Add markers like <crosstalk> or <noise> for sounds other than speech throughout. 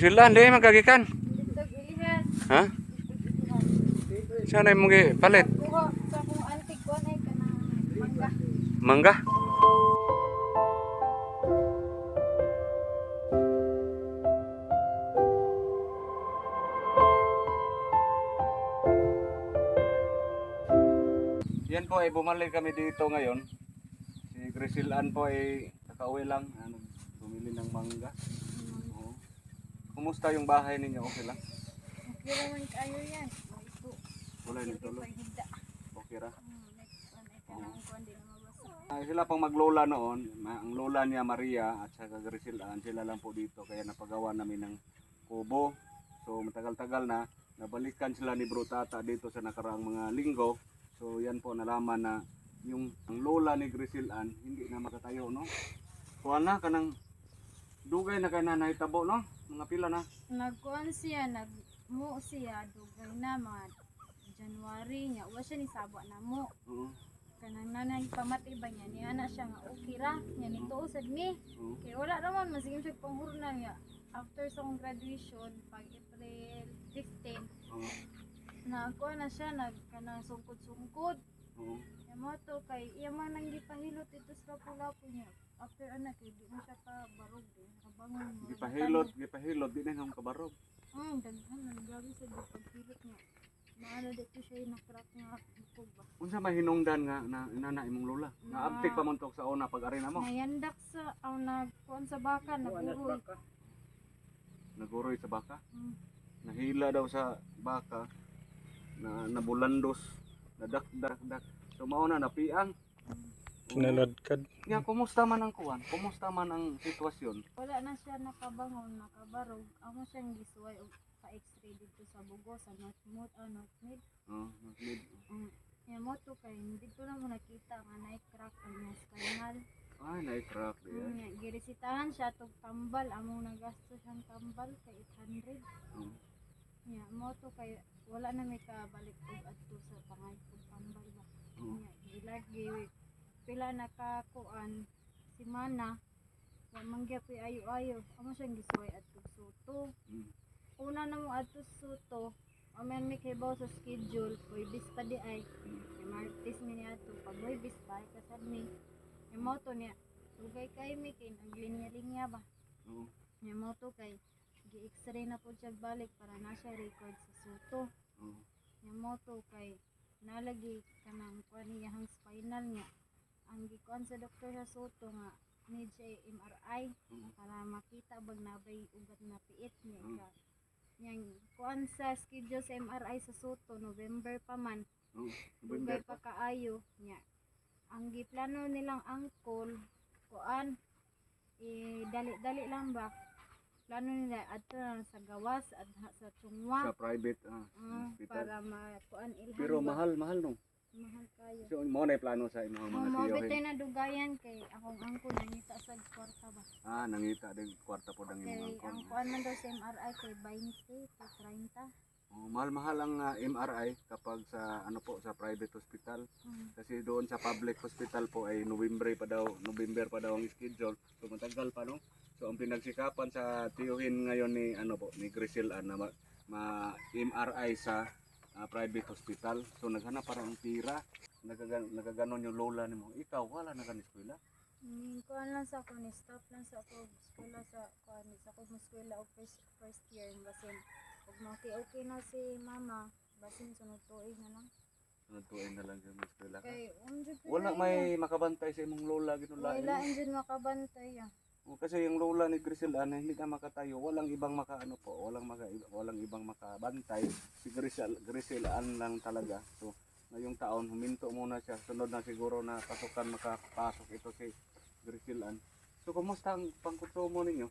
Rusila, hindi ilihan. Ha? Sana mo palit. Mangga. Yan po ay bumalik kami dito ngayon. Si Grisil Ann po ay kakauwi lang. Ano, bumili ng mangga. Kumusta yung bahay ninyo? Okay lang? Okay naman kayo yan. Wala nito lo. Okay ra. Ah, sila pang maglola noon, ang lola niya Maria at saka Grisil Ann, sila lang po dito kaya napagawa namin ng kubo. So matagal-tagal na, nabalikan sila ni Bro Tata dito sa nakaraang mga linggo. So yan po nalaman na yung ang lola ni Grisil Ann hindi na makatayo no. Kuha na kanang dugay na kay nanay tabo no, mga pila na. Nagkuan siya, nagmo siya dugay na mga January niya. Wa siya ni sabwa na mo. Oo. Kanang nanay pamatay ba niya ni ana siya nga okay ra. Nya ni usad mi. oo. Kaya wala naman masigim siya panghurna niya. After sa graduation, pag April 15, Oo. nagkuha na siya, nag kanang sungkod-sungkod. Oo. Yung mo to kay iya man nang gipahilot ito sa lapu-lapu niya. After anak kay di mo siya pa barog eh. Nakabangon mo. Gipahilot, gipahilot di na yung kabarog. Hmm, daghan na grabe sa pagpilot niya. Maano dito siya yung nakrak nga bukog ba. Unsa may hinungdan nga na inana imong lola? Na- Naabtik pa man tok sa una pag arena mo. Nayandak sa ang nagkuhan sa baka, naburoy. Naguroy sa baka. Hmm. Nahila daw sa baka na nabulandos, nadakdak-dak. So mao na napiang. Kinaladkad. Nga kumusta man ang kuwan? Kumusta man ang sitwasyon? Wala na siya nakabangon, nakabarog. Amo siyang gisuway og pa-x-ray dito sa bugo sa north mid, ah, north mid. Oh, naslid. Um, yung mo to kay dito na mo nakita nga na crack ang niya spinal. Ay, na-crack di Mm, ay. nya, giresitahan siya tog tambal, among nagasto siyang tambal kay 800. Oh. Nya, mo to kay wala na may kabalik og adto sa pangay tambal ba. Oo. Gilagi pila na ka kuan si Mana. Wa mangya koy ayo-ayo. Amo siyang gisuway adto suto. Mm. Una na mo adto suto. Amen mi kay sa schedule, koy bis pa di ay. Kay Martes mi ni ato pag may bis pa ay kasad mi. Yung moto niya, tugay kay mi kay ang linya-linya ba. Oh. Yung moto kay gi-x-ray na po siya balik para na siya record sa suto. Oh. Yung moto kay nalagi kanang kuan niyang spinal niya. Ang gikuan sa doktor sa suto nga need siya MRI Mm. para makita bag nabay ugat na piit niya Mm. ka. Yang kuan sa schedule sa MRI sa suto November pa man. Dugay November pa kaayo niya. Ang giplano nilang angkol, kuan, eh, dali-dali lang ba? Plano nila adto na sa gawas at sa sa tungwa private ah, ah, hospital. para makuan ilhan Pero ba? mahal, mahal no. mahal kayo. So mo na plano sa imong mga mo tiyohin. bitay na dugayan kay akong angkol nangita sa kwarta ba. Ah, nangita din kwarta po dang imong Kay angkon. ang kuan man daw sa MRI kay 20 to 30. Oh, mahal-mahal ang ah, MRI kapag sa ano po sa private hospital. Mm. Kasi doon sa public hospital po ay November pa daw, November pa daw ang schedule. So matagal pa no. So ang pinagsikapan sa tiyuhin ngayon ni ano po ni Grisel Ann na ma, ma- MRI sa ah, private hospital. So naghanap para ng tira. Nagagan, nagaganon yung lola nimo. Ikaw wala na kan eskwela. Mm, kuan lang sa ako ni stop lang sa ako eskwela sa kuan sa ako eskwela og first, first year basin. Ug okay okay na si mama basin sunod tuig na lang. Ano tuin na lang yung eskwela ka. Kay unjud Wala may makabantay sa imong lola ginulain. wala unjud makabantay ah. Kasi yung lola ni Grisel Ann hindi na makatayo, walang ibang makaano po, walang maka, walang ibang makabantay. Si Grisel, Grisel lang talaga. So, ngayong taon huminto muna siya. Sunod na siguro na pasukan makapasok ito si Grisel Ann. So, kumusta ang pangkonsumo ninyo?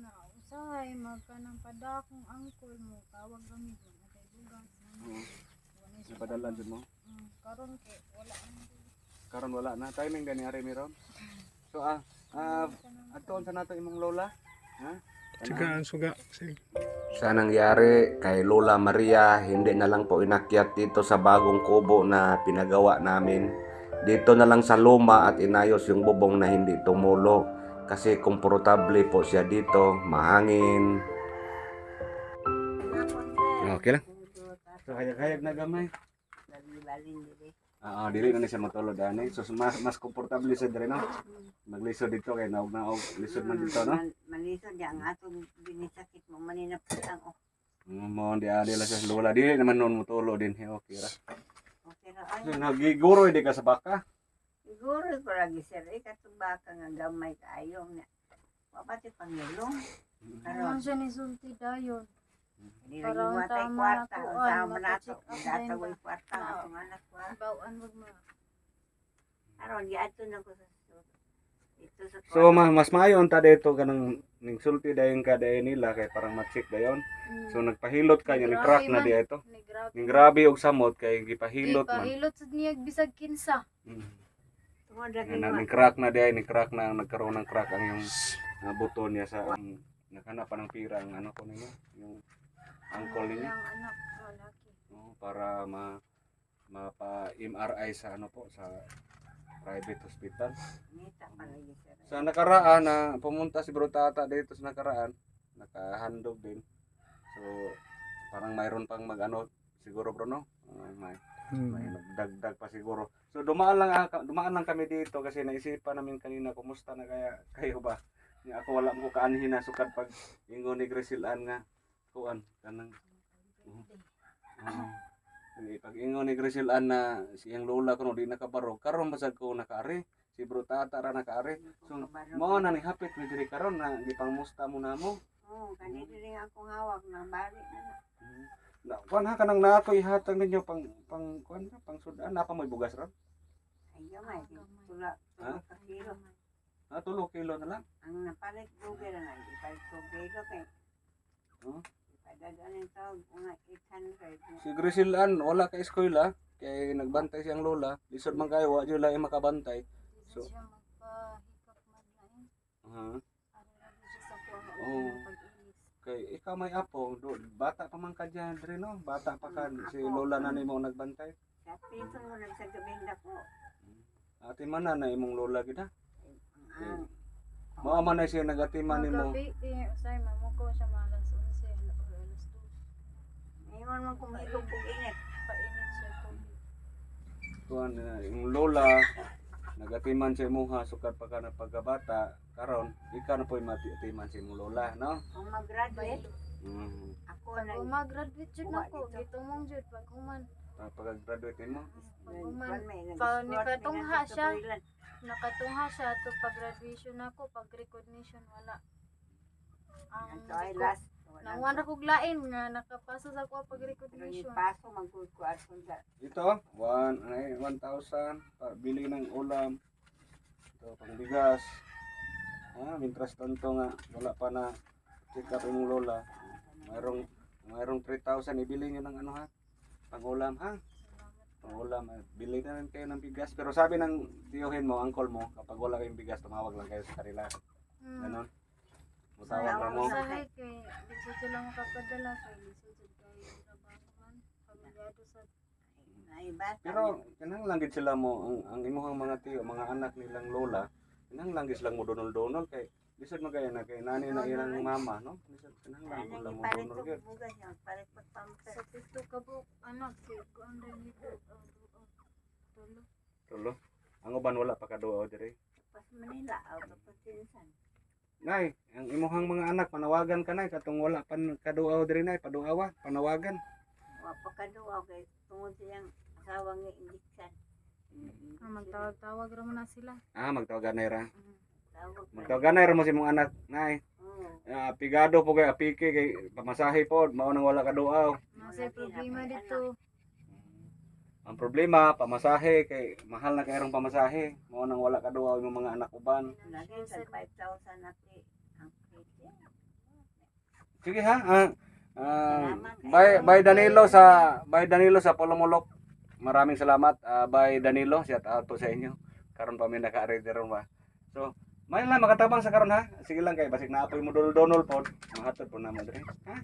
Na usahay magkanang padakong angkol mo tawag kami ko na kay bugas. Oo. Ipadala pa- dyan mo? Mm, karon kay wala na. Karon wala na. Timing gani ari miron. <laughs> So, ah, ah, adtoon sa nato imong lola? Ha? Tsaka ang suga. Sige. Sa nangyari kay Lola Maria, hindi na lang po inakyat dito sa bagong kubo na pinagawa namin. Dito na lang sa luma at inayos yung bubong na hindi tumulo. kasi komportable po siya dito, mahangin. Okay lang. So hayag-hayag na gamay. Oo, dili na ni siya matulog ani. So mas mas komportable siya dire no. Maglisod dito kay naog naog lisod man dito no. Malisod di ang atong binisakit mo maninapit ang oh. Mm, Mo di adi la siya lola dili naman non mutulo din he okay ra. Okay ra ay. So nagiguro di ka sa baka. Siguro ko lagi sir eh katong baka nga gamay kaayo nga. Wapati pangilong. Karon Karon siya ni sulti dayon. Di Para lagi ang matay tama kwarta na o kuan, sa manato. mapacheck up na Data yun way ba? kwarta ang anak ko. Bawaan wag mo. Karon di ato na ko sa So mas mas maayo unta dito kanang ning sulti dayon ka dayon nila kay parang ma-check dayon. So nagpahilot ka niya ni crack na di ito. Ni grabe. Ning grabe og samot kay gipahilot man. Hilot sa niya bisag kinsa. Mm. na, ning crack na di ni crack na nagkaroon ng crack ang yung uh, buto niya sa ang nakana pa ng pira ang ano ko ninyo yung ankle ninyo Ang anak lalaki. no, para ma mapa MRI sa ano po sa private hospital. Sir. Sa nakaraan na pumunta si Bro Tata dito sa nakaraan, nakahandog din. So parang mayroon pang mag-ano siguro bro no? Ah, may may Hmm. nagdagdag pa siguro. So dumaan lang dumaan lang kami dito kasi naisipan namin kanina kumusta na kaya kayo ba? Nga ako wala mo kaanhin na sukad pag ingon ni Grisilan nga kuan kanang Oo. Sige, pag ingon ni Grisilan na siyang lola ko no di nakabarog karon basag ko nakaari si Bro Tata ra nakaari. So mao na ni hapit mi diri karon na gipangmusta mo na mo. Oo, kanina rin akong hawak ng balik na na. Na kuan ha kanang na ako ihatag ninyo pang pang kuan ha, pang sudan na pa may bugas ron. Ay, gamay. Tula, Ha? tula ka kilo. Ah, tulo kilo na lang. Ang napalit buger na, ipalit ko kilo kay. Oh. Ipadadaan yung tawag, mga 800. na. Si Grisilan wala ka eskwela kay nagbantay siyang lola. Lisod man kayo wa jud lain makabantay. So, ng pag-ilis. Kay ikaw may apo, do, bata pa man ka dyan, dre, no? Bata pa ka, si lola na nimo nagbantay. Sa pito mo nagsagabinda ko. Ati man na imong lola gid ha. Mao man na siya nagatiman nimo. Magabi, eh, usay mamo ko siya malas 2. ngayon man kumilog kong init. Painit siya ko. Kuan na imong lola nagatiman sa imuha sukad pa ka na pagkabata karon ikaw na po'y matiman sa imong lola no Kung mag-graduate, mm. ako Pag nag umagraduate jud nako, dito. gitumong jud pag human. pag graduate mo Pag human pa- may siya. nakatungha siya to pag graduation nako, pag recognition wala. Ang last. Nang wala kog lain nga nakapasa sa ko pag recognition. paso magkukuha ko sa ito 1 ay 1,000 pa bili ng ulam. Ito pangbigas. Ah mintras tanto nga wala pa na. Check up imong lola. Mayroong mayroong 3,000 ibili niyo ng ano ha? Pang ulam ha? Pang ulam eh, bili na rin kayo ng bigas. Pero sabi ng tiyohin mo uncle mo kapag wala kayong bigas tumawag lang kayo sa kanila. Hmm. ganon Mutawag na mo Usahay kay lisod sila makapadala kay lisod jud kay trabaho man. Pamilyado sa. Pero kanang lang gid sila mo ang, ang imuhang mga tiyo, mga anak nilang lola, kanang lang gid sila mo donol-donol kay lisod magaya na kay nani na ilang mama, no? Lisod kanang lang Ano lang mo donol ko gyud. yung palit pag pamper. sa pito ka po anak si kuan din nito uh, tulo. Tulo. Ang uban wala pa kaduaw diri. Pas Manila, out of Patinsan. Nay, ang imuhang mga anak panawagan ka nay katong wala pa kaduaw diri nay paduawa, panawagan. Wa pa kaduwa kay tungod siyang asawa nga injection. Ah, magtawag-tawag ra mo na sila. Ah, magtawagan nay ra. Tawag pa. Magtawagan nay ra mo si imong anak, nay. Oo. Ah, pigado po kay apike kay pamasahe pod, mao nang wala kaduaw. Nasay problema dito. Ang problema, pamasahe kay mahal na kayong pamasahe. Mao nang wala ka duwa yung mga anak uban. Lagi sa 5,000 na kredit. Sige ha. Ah, ah, by by Danilo sa by Danilo sa Polomolok. Maraming salamat. Ah, by Danilo, shout out po sa inyo. Karon pa may naka-ready ron ba. So, may lang makatabang sa karon ha. Sige lang kay basig naapoy mo donol pod. Mahatod po na mo diri. Ha?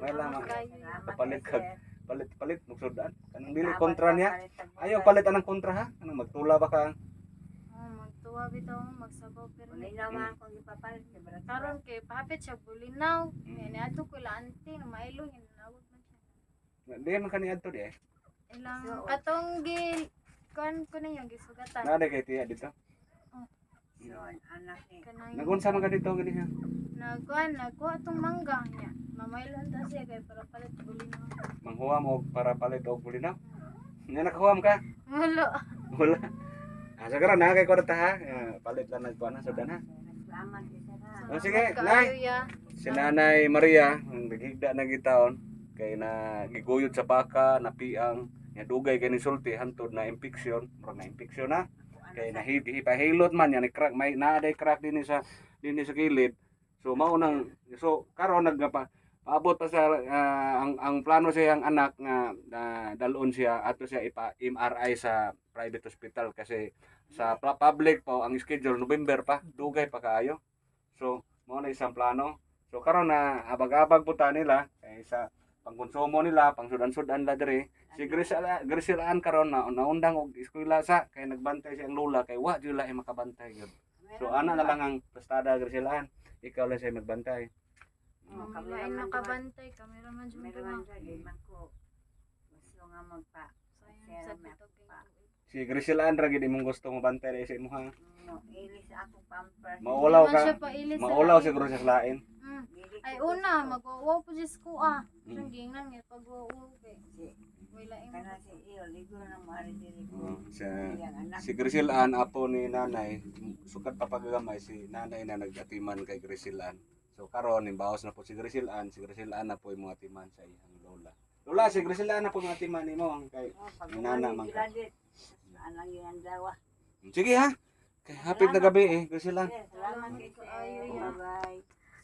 May kayo. Kapalit kag palit palit mo sudan. Kanang dili kontra niya. Ayaw palit anang kontra ha. Kanang magtula ba ka? Oh, magtuo tuwa bitaw mo magsabaw pero Wala naman akong ipapalit kay Brad. karon kay papit siya bulinaw. Ni ato ko lanti na mailo hinawag man siya. Di man kani adto di eh. Ilang katong gil kan ko na yung gisugatan. Nade kay tiya dito. Ni. Nagunsa man ka dito gani ha. nagkuan nagkuha tong mangga niya. Mamailon ta siya kay para palit bulinaw. Manghuam og para palit og bulinaw. Nga nakahuam ka? Wala. Wala. Ah, sagara na kay kwarta ha. Ah, palit lang nagkuan na sudan ha. Salamat isa na. Oh, sige, Salamat Nay. Si Nanay Maria, ang naghigda na gitaon kay na giguyod sa baka, napiang, nga dugay kay ni sulti hantod na infection, murag na infection na. Kay nahipahilot man yan, crack may naaday crack din sa din sa kilid. So mao nang so karon nagpa paabot pa sa ah, ang ang plano siya ang anak nga na dalon siya ato siya ipa MRI sa private hospital kasi sa public pa ang schedule November pa dugay pa kaayo. So mao na isang plano. So karon na abag-abag po nila kay sa pangkonsumo nila, pangsudan-sudan la diri. Si Grisela Griselaan karon na naundang og eskwela sa kay nagbantay siyang lula kay wa jud lahi makabantay gyud. So ana na lang ang pastada Griselaan. Ikaw lang siya magbantay. Oh, Kami kami ay naman nakabantay, kami naman dyan Meron duha. man di man ko. Gusto nga magpa. Sayang sa bitog Si Griselaan ra gid imong gusto mo bantay dai sa imo ha. No, ilis ako pampers. Maulaw man ka. sa Maulaw siguro sa lain. Mm. Ay una, mag-uwaw po diyos ko ah. Mm. Siyang gingnan nga pag-uwaw kay. Si- Wala yung Kana si iyo, ligo na mari dili ko. Sa si Griselaan apo ni nanay sukat pa pagagamay si nanay na nagatiman kay Griselaan. So karon imbawas na po si Griselaan, si Griselaan na po yung mga timan sa iyang lola. Lola, si Griselaan na po yung mga timan nimo kay Oh, Nana, man. Anang yan dawa. Sige ha. Kay hapit na gabi eh, Griselaan. Yes, Salamat kay. Bye-bye.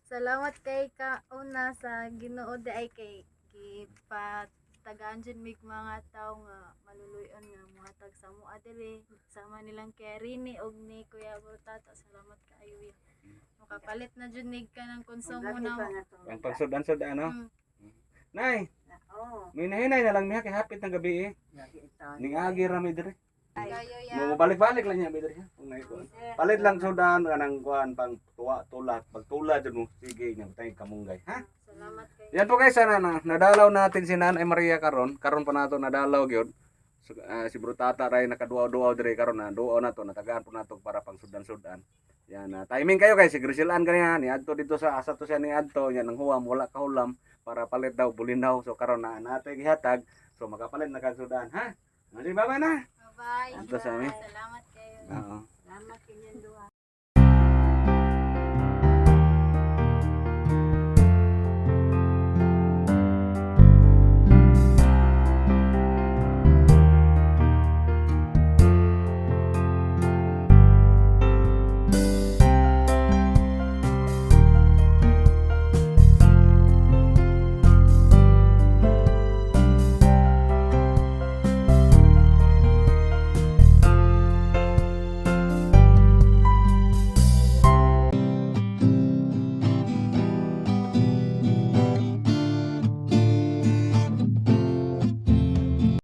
Salamat kay ka una sa Ginoo di ay kay gipat tagaan dyan mig mga tao nga maluluyon nga muhatag sa mo adire sama nilang kay Rini og ni Kuya Burtata salamat kaayo ya makapalit na jud nig ka ng konsumo na. Ang pagsudan-sudan ano. Mm. Nay, Oo. may nahinay na lang niya kay hapit na gabi eh. Ning agi ra mi. Kayo ya Mo balik-balik lang niya mi dire. Kung nay. Sir, Palit lang sudan kanang kuan pang tuwa tulat, pagtula jud mo sige nya tay kamunggay, ha? salamat kay Yan po guys, sana na, nadalaw natin si Nanay Maria karon. Karon pa nato nadalaw gyud. So, ah, si Brutata ray nakaduaw-duaw dire karon na duaw na to natagaan po nato para pang sudan-sudan. Yan na timing kayo guys, si Griselan kaniya ni adto dito sa asa to siya ni adto yan ang huwam wala ka hulam para palit daw bulinaw. So karon na nato gihatag. So makapalit na kag sudan, ha? Ano baba na? bye amin. salamat kayo Oo. Salamat kinyan duha.